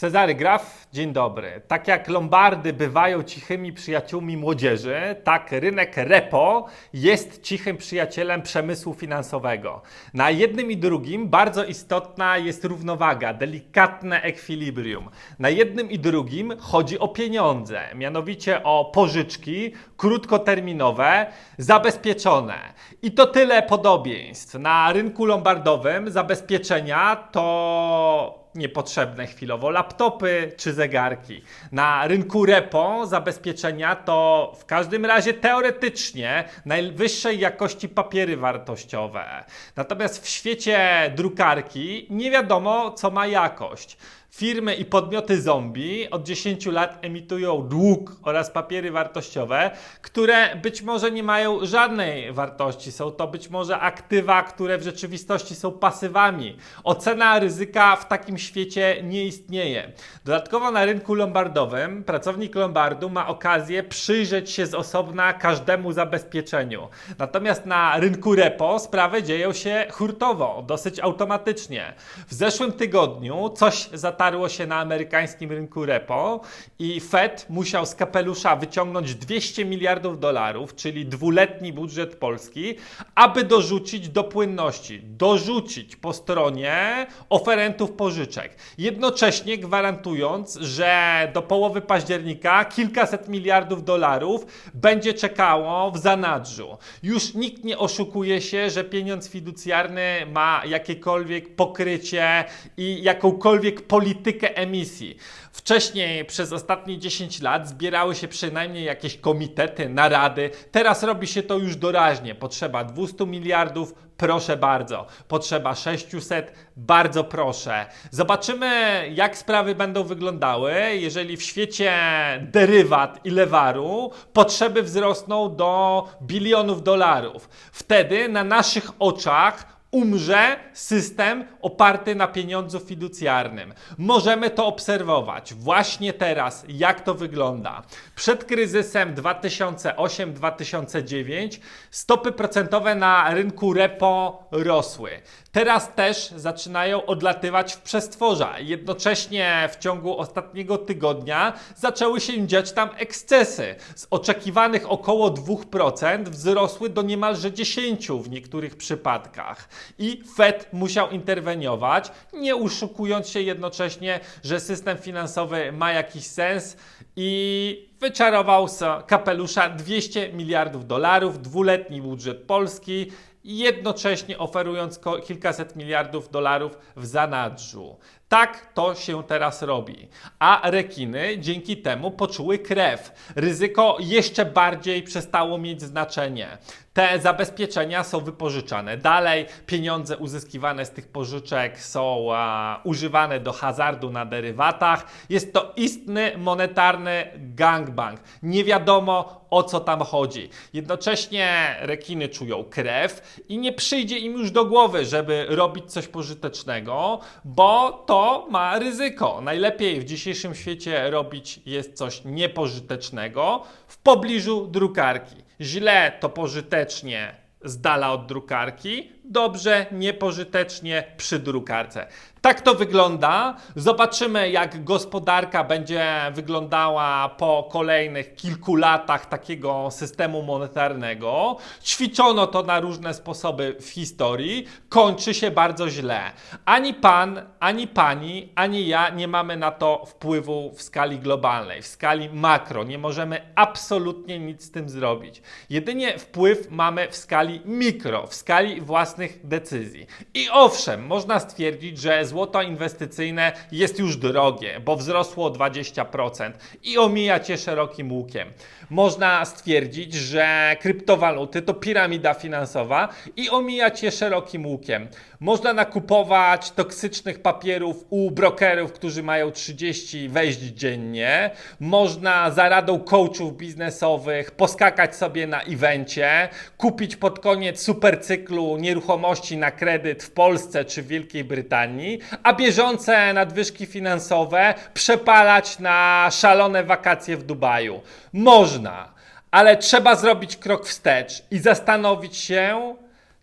Cezary Graf, dzień dobry. Tak jak Lombardy bywają cichymi przyjaciółmi młodzieży, tak rynek repo jest cichym przyjacielem przemysłu finansowego. Na jednym i drugim bardzo istotna jest równowaga, delikatne ekwilibrium. Na jednym i drugim chodzi o pieniądze, mianowicie o pożyczki krótkoterminowe, zabezpieczone. I to tyle podobieństw. Na rynku lombardowym zabezpieczenia to niepotrzebne chwilowo laptopy czy zegarki. Na rynku repo zabezpieczenia to w każdym razie teoretycznie najwyższej jakości papiery wartościowe. Natomiast w świecie drukarki nie wiadomo, co ma jakość. Firmy i podmioty zombie od 10 lat emitują dług oraz papiery wartościowe, które być może nie mają żadnej wartości. Są to być może aktywa, które w rzeczywistości są pasywami. Ocena ryzyka w takim świecie nie istnieje. Dodatkowo na rynku lombardowym pracownik lombardu ma okazję przyjrzeć się z osobna każdemu zabezpieczeniu. Natomiast na rynku repo sprawy dzieją się hurtowo, dosyć automatycznie. W zeszłym tygodniu coś zatarło się na amerykańskim rynku repo i Fed musiał z kapelusza wyciągnąć 200 miliardów dolarów, czyli dwuletni budżet Polski, aby dorzucić do płynności, dorzucić po stronie oferentów pożyczek. Jednocześnie gwarantując, że do połowy października kilkaset miliardów dolarów będzie czekało w zanadrzu. Już nikt nie oszukuje się, że pieniądz fiducjarny ma jakiekolwiek pokrycie i jakąkolwiek politykę emisji. Wcześniej przez ostatnie 10 lat zbierały się przynajmniej jakieś komitety, narady. Teraz robi się to już doraźnie. Potrzeba 200 miliardów, proszę bardzo. Potrzeba 600, bardzo proszę. Zobaczymy, jak sprawy będą wyglądały, jeżeli w świecie derywat i lewaru potrzeby wzrosną do bilionów dolarów. Wtedy na naszych oczach umrze system oparty na pieniądzu fiducjarnym. Możemy to obserwować właśnie teraz, jak to wygląda. Przed kryzysem 2008-2009 stopy procentowe na rynku repo rosły. Teraz też zaczynają odlatywać w przestworza. Jednocześnie w ciągu ostatniego tygodnia zaczęły się dziać tam ekscesy. Z oczekiwanych około 2% wzrosły do niemalże 10% w niektórych przypadkach. I Fed musiał interweniować, nie oszukując się jednocześnie, że system finansowy ma jakiś sens i wyczarował z kapelusza 200 miliardów dolarów, dwuletni budżet Polski, jednocześnie oferując kilkaset miliardów dolarów w zanadrzu. Tak to się teraz robi. A rekiny dzięki temu poczuły krew. Ryzyko jeszcze bardziej przestało mieć znaczenie. Te zabezpieczenia są wypożyczane. Dalej pieniądze uzyskiwane z tych pożyczek są a, używane do hazardu na derywatach. Jest to istny monetarny gangbang. Nie wiadomo o co tam chodzi. Jednocześnie rekiny czują krew i nie przyjdzie im już do głowy, żeby robić coś pożytecznego, bo to ma ryzyko. Najlepiej w dzisiejszym świecie robić jest coś niepożytecznego w pobliżu drukarki. Źle to pożytecznie z dala od drukarki, dobrze niepożytecznie przy drukarce. Tak to wygląda. Zobaczymy, jak gospodarka będzie wyglądała po kolejnych kilku latach takiego systemu monetarnego. Ćwiczono to na różne sposoby w historii. Kończy się bardzo źle. Ani pan, ani pani, ani ja nie mamy na to wpływu w skali globalnej, w skali makro. Nie możemy absolutnie nic z tym zrobić. Jedynie wpływ mamy w skali mikro, w skali własnych decyzji. I owszem, można stwierdzić, że złoto inwestycyjne jest już drogie, bo wzrosło o 20% i omija cię szerokim łukiem. Można stwierdzić, że kryptowaluty to piramida finansowa i omija cię szerokim łukiem. Można nakupować toksycznych papierów u brokerów, którzy mają 30 wejść dziennie. Można za radą coachów biznesowych poskakać sobie na evencie, kupić pod koniec supercyklu nieruchomości na kredyt w Polsce czy w Wielkiej Brytanii, a bieżące nadwyżki finansowe przepalać na szalone wakacje w Dubaju. Można, ale trzeba zrobić krok wstecz i zastanowić się,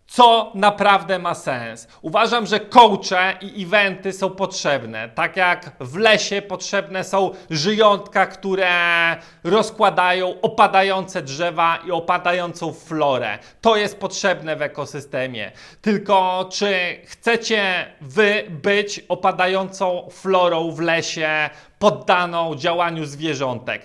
co naprawdę ma sens. Uważam, że coache i eventy są potrzebne. Tak jak w lesie potrzebne są żyjątka, które rozkładają opadające drzewa i opadającą florę. To jest potrzebne w ekosystemie. Tylko czy chcecie wy być opadającą florą w lesie poddaną działaniu zwierzątek?